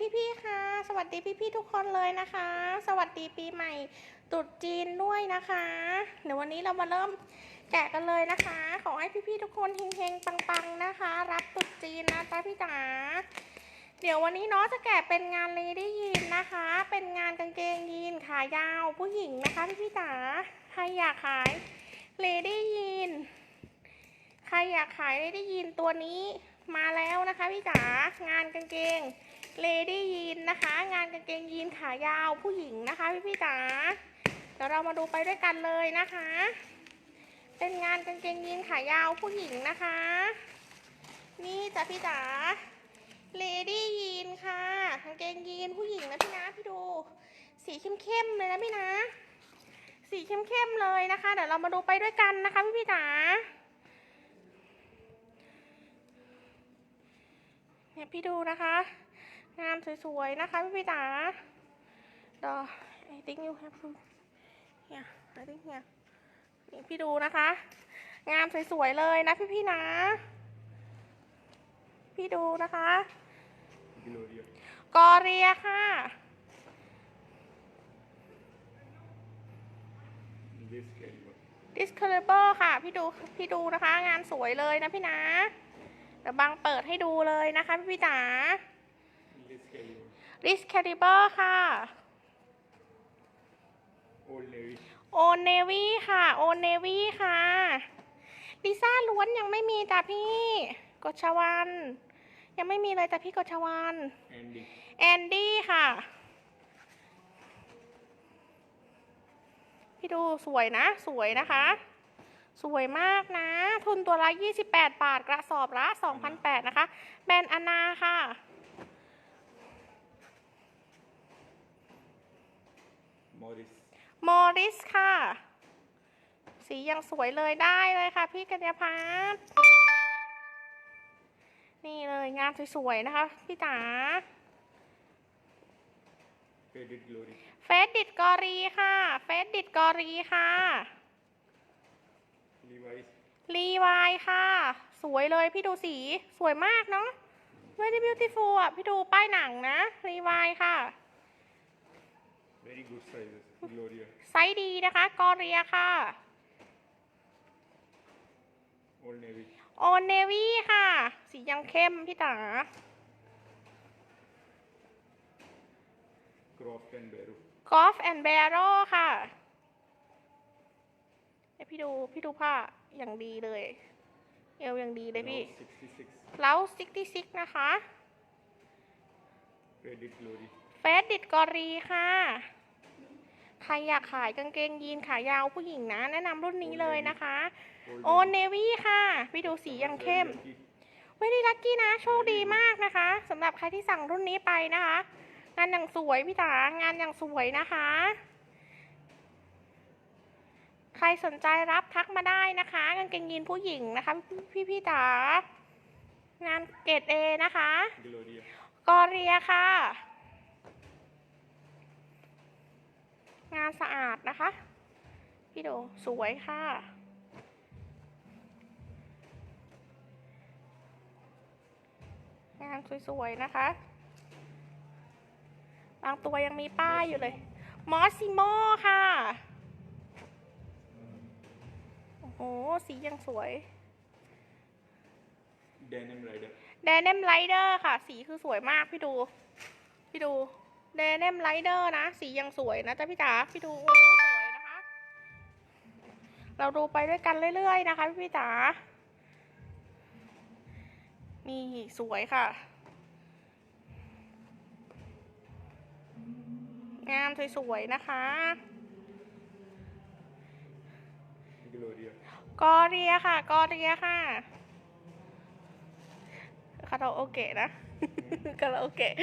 พี่ๆค่ะ สวัสดีพี่ๆทุกคนเลยนะคะ สวัสดีปีใหม่ตรุษจีนด้วยนะคะ เดี๋ยววันนี้เรามาเริ่มแกะกันเลยนะคะ ขอให้พี่ๆทุกคนเฮงๆปังๆนะคะ รับตรุษจีนนะจ๊ะพี่จ๋าเดี๋ยววันนี้เนาะจะแกะเป็นงานเลดี้ยีนนะคะ เป็นงานกางเกงยีนขายาวผู้หญิงนะคะพี่ๆจ๋าใครอยากขายเลดี้ยีนใครอยากขายเลดี้ยีนตัวนี้มาแล้วนะคะพี่จ๋างานกางเกง เลดี้ยีนนะคะ งานกางเกงยีนขายาวผู้หญิงนะคะพี่พี่จ๋าเดี๋ยวเรามาดูไปด้วยกันเลยนะคะ เป็นงานกางเกงยีนขายาวผู้หญิงนะคะ นี่จ้ะพี่จ๋าเลดี้ยีนค่ะกางเกงยีนผู้หญิงนะพี่นะพี่ดู สีเข้มๆเลยนะพี่นะ สีเข้มๆเลยนะคะ เดี๋ยวเรามาดูไปด้วยกันนะคะพี่พี่จ๋าเนี่ยพี่ดูนะคะ งามสวยๆนะคะพี่พี่จ๋า ดอ I think you have to yeah I think yeah นี่พี่ดูนะคะ งามสวยๆเลยนะพี่พี่นะ พี่ดูนะคะกอเรียค่ะ This caliber. Discaliber ค่ะ พี่ดูพี่ดูนะคะ งานสวยเลยนะพี่นะเดี๋ยวบังเปิดให้ดูเลยนะคะพี่พี่จ๋า This caliber. Discaliber ค่ะ Old Navy. โอเนวี่ค่ะโอเนวี่ค่ะลิซ่าล้วนยังไม่มีจ้ะพี่กฎชวันยังไม่มีเลยจ้ะพี่กฎชวัน Andy. แอนดี้ค่ะ พี่ดูสวยนะ สวยนะคะ สวยมากนะ ทุนตัวละ 28 บาท กระสอบละ2,008นะคะ แบรนด์อนาค่ะ Morris. มอริสค่ะ สียังสวยเลยได้เลยค่ะ พี่กัญญาพัฒน์นี่เลยงานสวยๆนะคะ พี่จ๋า Faded Glory. เฟสดิดกอรีค่ะ เฟสดิดกอรีค่ะ Levi's. รีวายค่ะ สวยเลยพี่ดูสีสวยมากเนาะ very beautiful อะ พี่ดูป้ายหนังนะรีวายค่ะ Very good sizes. Gloria. ไซส์ดีนะคะกอเรียค่ะ Old Navy. โอเนวี่ค่ะ สียังเข้มพี่จ๋า Croft and Barrow. กอล์ฟแอนด์แบโรค่ะให้พี่ดู พี่ดูผ้าอย่างดีเลย เอวอย่างดีเลยพี่ Now 66. แล้วซิกตี้ซิกนะคะ Faded Glory. เฟสดิดกอรีค่ะ ใครอยากขายกางเกงยีนขายาวผู้หญิงนะ แนะนำรุ่นนี้เลยนะคะ Old โอเนวี่ค่ะพี่ดูสียังเข้ม Lucky. เว้ยนี่ลักกี้นะ โชคดีมากนะคะสำหรับใครที่สั่งรุ่นนี้ไปนะคะ งานอย่างสวยพี่จ๋างานอย่างสวยนะคะ ใครสนใจรับทักมาได้นะคะกางเกงยีนผู้หญิงนะคะ พี่พี่ๆจ๋างานเกรดเอนะคะ Gloria. กอเรียค่ะ งานสะอาดนะคะ พี่ดูสวยค่ะ งานสวยๆนะคะ บางตัวยังมีป้ายอยู่เลย มอสซิโมค่ะ โอ้โห สียังสวย Denim Rider. เดน m มไ i เดอร์ค่ะ สีคือสวยมากพี่ดู พี่ดู เดน m มไ i เดอร์นะ สียังสวยนะจ๊ะพี่จ๋าพี่ดูโอ้สวยนะคะ เราดูไปด้วยกันเรื่อยๆนะคะ พี่จ๋านี่สวยค่ะงามสวยๆนะคะกอเรียค่ะกอเรียค่ะคาราโอเกะนะคาราโอเกะ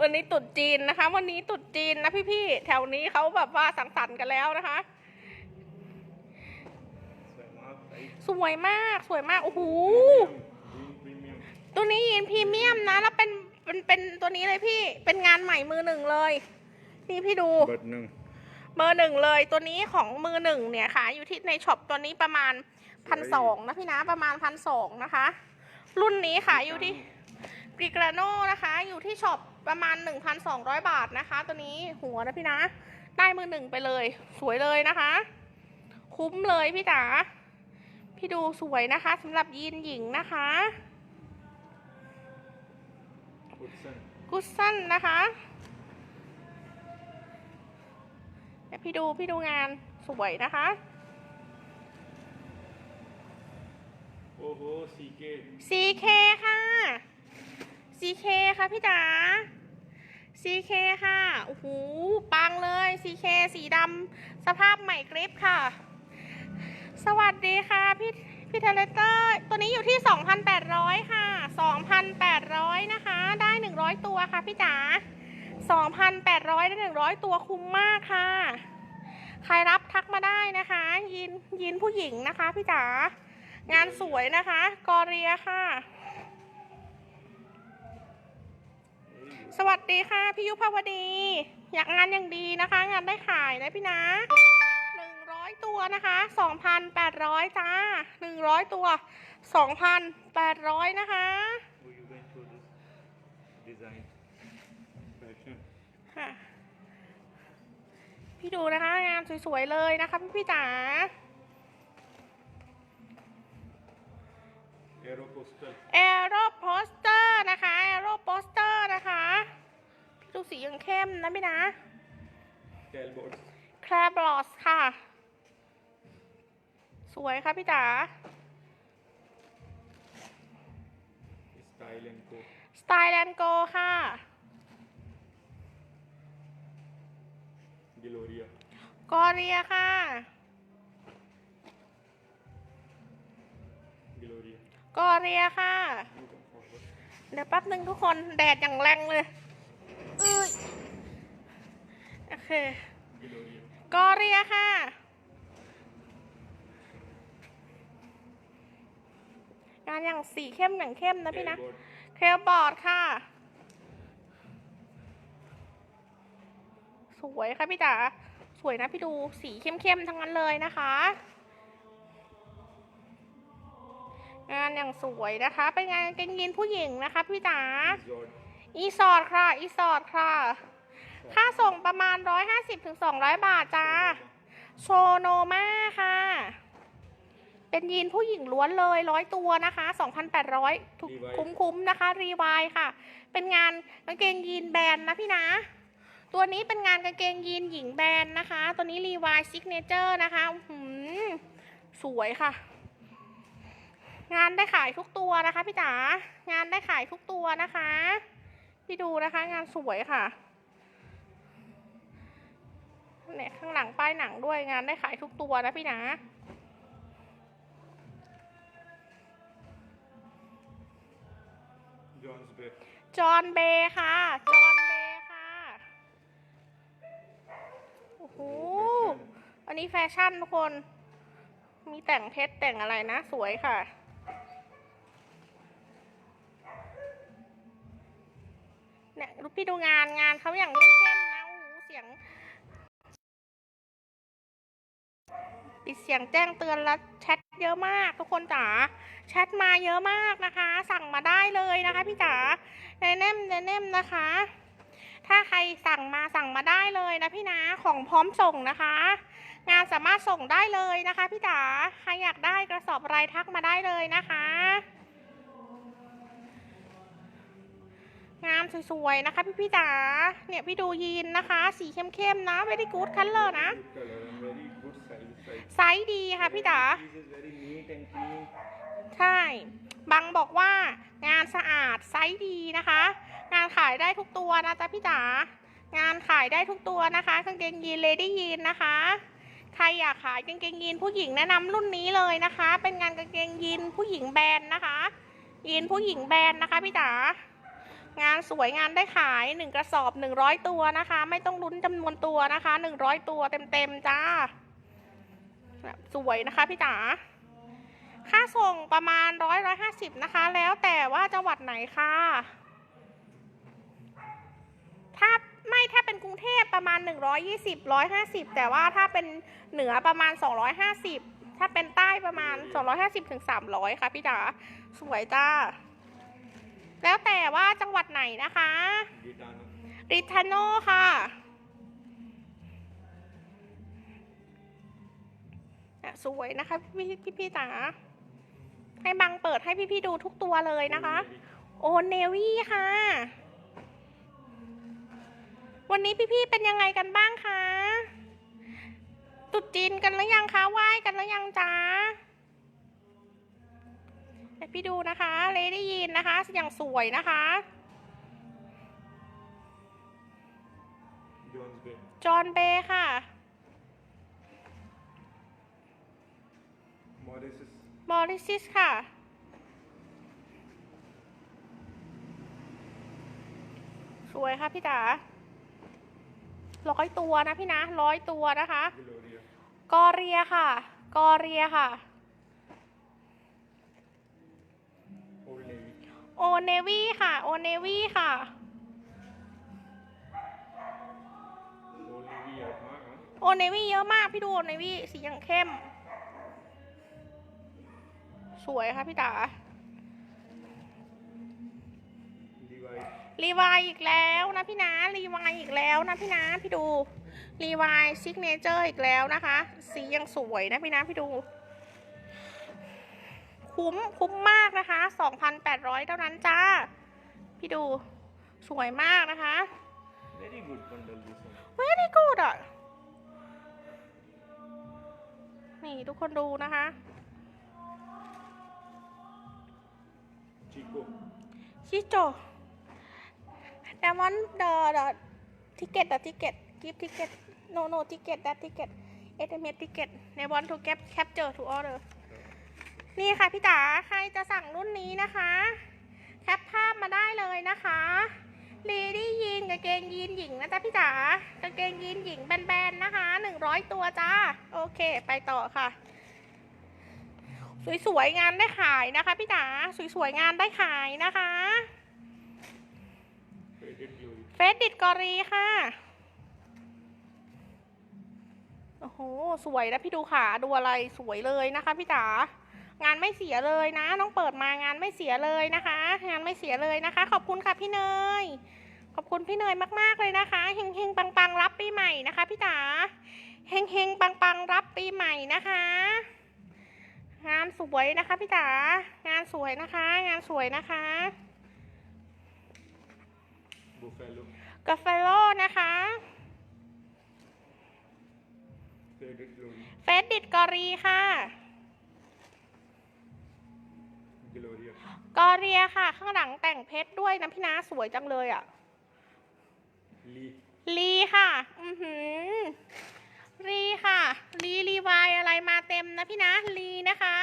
วันนี้ตรุดจีนนะคะ วันนี้ตรุดจีนนะพี่ๆแถวนี้เขาแบบว่าสังสรรค์กันแล้วนะคะ Swamp Size. สวยมากสวยมากโอ้โห Green Premium. ตัวนี้ยีนพรีเมียมนะแล้วเป็นเป็นเป็นตัวนี้เลยพี่เป็นงานใหม่มือหนึ่งเลย นี่พี่ดู But no. เบอร์หนึ่งเลยตัวนี้ของมือหนึ่งเนี่ยค่ะ อยู่ที่ในช็อปตัวนี้ประมาณพันสองนะพี่นะประมาณพันสองนะคะ รุ่นนี้ขายอยู่ที่กริกราโน่นะคะ อยู่ที่ช็อป ประมาณ 1,200 บาทนะคะ ตัวนี้หัวนะพี่นะ ได้มือหนึ่งไปเลย สวยเลยนะคะ คุ้มเลยพี่จ๋าพี่ดูสวยนะคะสำหรับยีนหญิงนะคะ Hudson. กุชชั่นนะคะเดี๋ยวพี่ดูพี่ดูงานสวยนะคะ Oh, oh, CK. CK ค่ะ CK ค่ะพี่จ๋า CK ค่ะ โอ้โห ปังเลย CK สีดำสภาพใหม่กริปค่ะ สวัสดีค่ะ พี่พี่เทเลเตอร์ ตัวนี้อยู่ที่ 2,800 ค่ะ 2,800 นะคะ ได้ 100 ตัวค่ะพี่จ๋า 2,800 ได้ 100 ตัวคุ้มมากค่ะ ใครรับทักมาได้นะคะ ยินยินผู้หญิงนะคะพี่จ๋า งานสวยนะคะ กอเรียค่ะ Very good. สวัสดีค่ะพี่ยุพาวดี อยากงานอย่างดีนะคะ งานได้ขายนะพี่นะหนึ่งร้อยตัวนะคะสองพันแปดร้อยจ้าหนึ่งร้อยตัวสองพันแปดร้อยนะคะ Oh, you went for this design. Fashion. ค่ะพี่ดูนะคะ งานสวยๆเลยนะคะพี่ พี่ๆจ๋า Aeropostal. แอโรโปสเตอร์นะคะแอโรโปสเตอร์นะคะพี่ดูสียังเข้มนะพี่นะ Talbots. แคลบลอสค่ะ สวยค่ะพี่จ๋า Style and Co. สไตล์แลนโกค่ะ Gloria. กอเรียค่ะ กอเรียค่ะ You come forward. เดี๋ยวแป๊บหนึ่งทุกคนแดดอย่างแรงเลยเอ้ยโอเค Gloria. กอเรียค่ะ งานอย่างสีเข้มอย่างเข้มนะพี่นะ Talbot. เคลบอร์ดค่ะ สวยค่ะพี่จ๋าสวยนะพี่ดูสีเข้มๆทั้งนั้นเลยนะคะ งานอย่างสวยนะคะ เป็นงานกางเกงยีนผู้หญิงนะคะพี่จ๋า Zod. อีสอดค่ะ อีสอดค่ะ ค่าส่งประมาณ 150-200 บาทจ้า โชโนมาค่ะ เป็นยีนผู้หญิงล้วนเลยร้อยตัวนะคะ 2,800ถูก Levi's คุ้มๆนะคะ รีวายค่ะ เป็นงานกางเกงยีนแบรนด์นะพี่นะ ตัวนี้เป็นงานกางเกงยีนหญิงแบรนด์นะคะ ตัวนี้รีวายซิกเนเจอร์นะคะอื้อหือสวยค่ะ งานได้ขายทุกตัวนะคะพี่จ๋างานได้ขายทุกตัวนะคะ พี่ดูนะคะ งานสวยค่ะเนี่ยข้างหลังป้ายหนังด้วยงานได้ขายทุกตัวนะพี่นะ John's Bay. จอห์นเบย์ค่ะ จอห์นเบย์ค่ะ โอ้โห อันนี้แฟชั่นทุกคน มีแต่งเพชรแต่งอะไรนะ สวยค่ะ เนี่ยดูพี่ดูงานงานเขาอย่างเข้มๆนะโอ้โหเสียงปิดเสียงแจ้งเตือนแล้วแชทเยอะมาก ทุกคนจ๋าแชทมาเยอะมากนะคะ สั่งมาได้เลยนะคะ พี่จ๋าในเนมในเนมนะคะ ถ้าใครสั่งมาสั่งมาได้เลยนะพี่นะของพร้อมส่งนะคะ งานสามารถส่งได้เลยนะคะ พี่จ๋าใครอยากได้กระสอบอะไรทักมาได้เลยนะคะ งามสวยๆนะคะ พี่พี่จ๋า เนี่ยพี่ดูยีนนะคะ สีเข้มๆนะ very good color นะ Good color and very good size. size. ไซส์ดีค่ะพี่จ๋า ใช่ บังบอกว่างานสะอาดไซส์ดีนะคะ งานขายได้ทุกตัวนะจ๊ะพี่จ๋า งานขายได้ทุกตัวนะคะกางเกงยีนเลดี้ยีนนะคะ ใครอยากขายกางเกงยีนผู้หญิงแนะนำรุ่นนี้เลยนะคะ เป็นงานกางเกงยีนผู้หญิงแบรนด์นะคะยีนผู้หญิงแบรนด์นะคะพี่จ๋า งานสวยงานได้ขายหนึ่งกระสอบหนึ่งร้อยตัวนะคะ ไม่ต้องลุ้นจำนวนตัวนะคะหนึ่งร้อยตัวเต็มๆจ้า สวยนะคะพี่จ๋าค่าส่งประมาณร้อยร้อยห้าสิบนะคะ แล้วแต่ว่าจังหวัดไหนค่ะ ถ้าไม่ถ้าเป็นกรุงเทพประมาณ 120 150 แต่ว่าถ้าเป็นเหนือประมาณ 250 ถ้าเป็นใต้ประมาณ 250ถึง300 ค่ะพี่จ๋าสวยจ้า แล้วแต่ว่าจังหวัดไหนนะคะริทาโนค่ะอะ สวยนะคะพี่พี่พี่จ๋าให้บังเปิดให้พี่พี่ๆดูทุกตัวเลยนะคะ โอเนวี่ค่ะ วันนี้พี่พี่ๆเป็นยังไงกันบ้างคะ ตุดจีนกันหรือยังคะ ไหว้กันหรือยังจ๊ะ เดี๋ยวพี่ดูนะคะ เลดี้ยีนนะคะ อย่างสวยนะคะจอห์นเบย์ค่ะ Mauritius. มอริซิสค่ะสวยค่ะพี่จ๋าร้อยตัวนะพี่นะร้อยตัวนะคะ กอเรียค่ะ กอเรียค่ะ Old Navy. โอเนวี่ค่ะ โอเนวี่ค่ะ โอเนวี่เยอะมากพี่ดูโอเนวี่สีอย่างเข้ม สวยค่ะพี่จ๋ารีวายอีกแล้วนะพี่นะรีวายอีกแล้วนะพี่นะพี่ดูรีวายซิกเนเจอร์อีกแล้วนะคะ สียังสวยนะพี่นะพี่ดู คุ้มคุ้มมากนะคะ 2,800 เท่านั้นจ้า พี่ดูสวยมากนะคะ Very good bundle this one. very good อะ นี่ทุกคนดูนะคะ Chico. ชิโจ I want the the ticket the ticket give ticket no no ticket that ticket SMS ticket they want to get capture to order นี่ค่ นี่ค่ะพี่จ๋าใครจะสั่งรุ่นนี้นะคะ แคปภาพมาได้เลยนะคะเลดี้ยีนกางเกงยีนหญิงนะจ๊ะพี่จ๋ากางเกงยีนหญิงแบนๆนะคะ100ตัวจ้า โอเค ไปต่อค่ะ สวยๆงานได้ขายนะคะพี่จ๋าสวยๆงานได้ขายนะคะเฟสดิดกอรีค่ะโอ้โห สวยนะพี่ดูขาดูอะไรสวยเลยนะคะพี่จ๋า งานไม่เสียเลยนะ น้องเปิดมางานไม่เสียเลยนะคะ งานไม่เสียเลยนะคะ ขอบคุณค่ะพี่เนย ขอบคุณพี่เนยมากๆเลยนะคะเฮงเฮงปังปังๆรับปีใหม่นะคะพี่จ๋าเฮงเฮงปังปังๆรับปีใหม่นะคะ งานสวยนะคะพี่จ๋างานสวยนะคะ งานสวยนะคะ Buffalo. กาเฟโลนะคะ Faded Glory. เฟสดิดกอรีค่ะ Gloria. กอเรียค่ะ ข้างหลังแต่งเพชรด้วยนะพี่นาสวยจังเลยอะ่ะ Lee. ลีค่ะ อือหือรีค่ะรีรีวายอะไรมาเต็มนะพี่นะรีนะคะ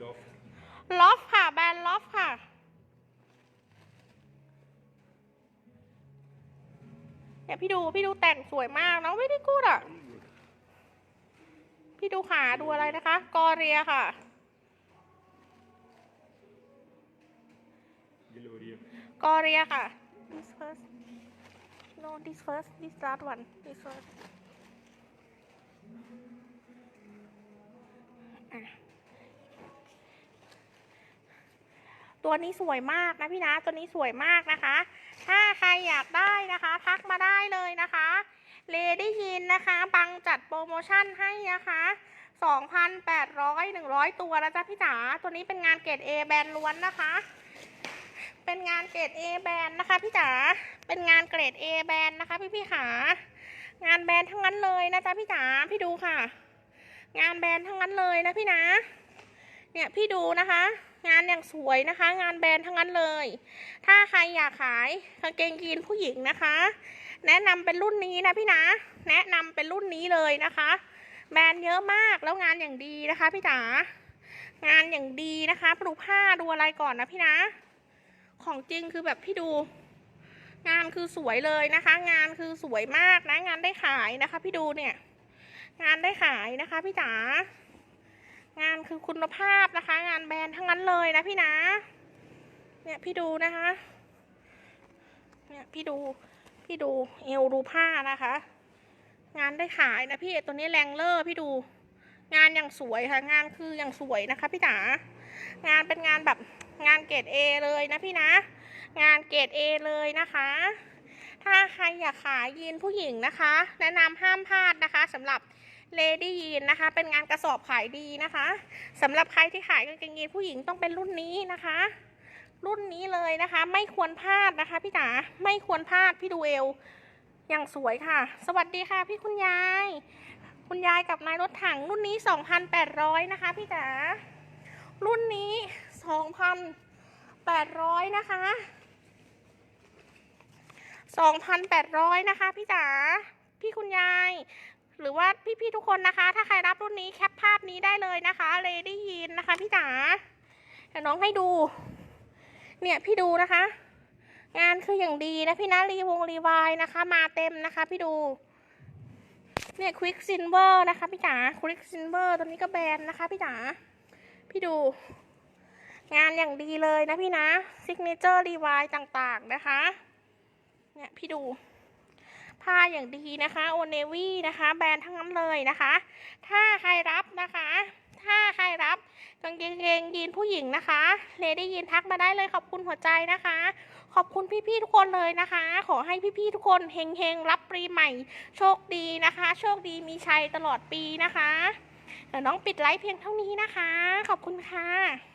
Loft. ล็อฟค่ะ แบรนด์ล็อฟค่ะ เนี่ยพี่ดู พี่ดูแต่งสวยมากนะไม่ได้กูดอะ Very good. พี่ดูขาดูอะไรนะคะ กอเรียค่ะ Gloria. กอเรียค่ะ this first no this first this last one this first อะตัวนี้สวยมากนะพี่นะ ตัวนี้สวยมากนะคะ ถ้าใครอยากได้นะคะ ทักมาได้เลยนะคะ เลได้ยินนะคะ บังจัดโปรโมชั่นให้นะคะ2,800 100 ตัวนะจ๊ะพี่จ๋า ตัวนี้เป็นงานเกรด A แบรนด์ล้วนนะคะ เป็นงานเกรด A แบรนด์นะคะพี่จ๋า เป็นงานเกรด A แบรนด์นะคะพี่พี่ขางานแบรนด์ทั้งนั้นเลยนะจ๊ะพี่จ๋า พี่ดูค่ะ งานแบรนด์ทั้งนั้นเลยนะพี่นะ เนี่ยพี่ดูนะคะ งานอย่างสวยนะคะ งานแบรนด์ทั้งนั้นเลย ถ้าใครอยากขายกางเกงยีนผู้หญิงนะคะ แนะนำเป็นรุ่นนี้นะพี่นะ แนะนำเป็นรุ่นนี้เลยนะคะ แบรนด์เยอะมากแล้วงานอย่างดีนะคะพี่จ๋างานอย่างดีนะคะดูผ้าดูอะไรก่อนนะพี่นะ ของจริงคือแบบพี่ดู งานคือสวยเลยนะคะ งานคือสวยมากนะ งานได้ขายนะคะ พี่ดูเนี่ย งานได้ขายนะคะพี่จ๋างานคือคุณภาพนะคะ งานแบรนด์ทั้งนั้นเลยนะพี่นะ เนี่ยพี่ดูนะคะ เนี่ยพี่ดู พี่ดูเอวดูผ้านะคะ งานได้ขายนะพี่ตัวนี้แรงเลอร์พี่ดู งานอย่างสวยค่ะ งานคืออย่างสวยนะคะพี่จ๋างานเป็นงานแบบงานเกรด A เลยนะพี่นะ งานเกรด A เลยนะคะ ถ้าใครอยากขายยีนผู้หญิงนะคะ แนะนำห้ามพลาดนะคะสำหรับเลดี้ยีนนะคะ เป็นงานกระสอบขายดีนะคะสำหรับใครที่ขายกางเกงยีนผู้หญิงต้องเป็นรุ่นนี้นะคะ รุ่นนี้เลยนะคะ ไม่ควรพลาดนะคะพี่จ๋าไม่ควรพลาดพี่ดูเอวอย่างสวยค่ะ สวัสดีค่ะพี่คุณยาย คุณยายกับนายรถถังรุ่นนี้ 2,800 นะคะพี่จ๋ารุ่นนี้ 2,800 นะคะ 2,800 นะคะพี่จ๋าพี่คุณยาย หรือว่าพี่ๆทุกคนนะคะ ถ้าใครรับรุ่นนี้แคปภาพนี้ได้เลยนะคะเลดี้ยีนนะคะพี่จ๋าเดี๋ยวน้องให้ดู เนี่ยพี่ดูนะคะ งานคืออย่างดีนะพี่นะรีวงรีวายนะคะ มาเต็มนะคะ พี่ดูเนี่ยควิกซินเวอร์นะคะพี่จ๋าควิกซินเวอร์ตัวนี้ก็แบรนด์นะคะพี่จ๋าพี่ดู งานอย่างดีเลยนะพี่นะซิกเนเจอร์รีวายต่างๆนะคะเนี่ยพี่ดูผ้าอย่างดีนะคะโอเนวี่นะคะ แบรนด์ทั้งนั้นเลยนะคะ ถ้าใครรับนะคะ ถ้าใครรับกางเกงยีนผู้หญิงนะคะเลดี้ยีนทักมาได้เลยขอบคุณหัวใจนะคะ ขอบคุณพี่ๆทุกคนเลยนะคะ ขอให้พี่ๆทุกคนเฮงๆรับปีใหม่ โชคดีนะคะ โชคดีมีชัยตลอดปีนะคะเดี๋ยวน้องปิดไลฟ์เพียงเท่านี้นะคะ ขอบคุณค่ะ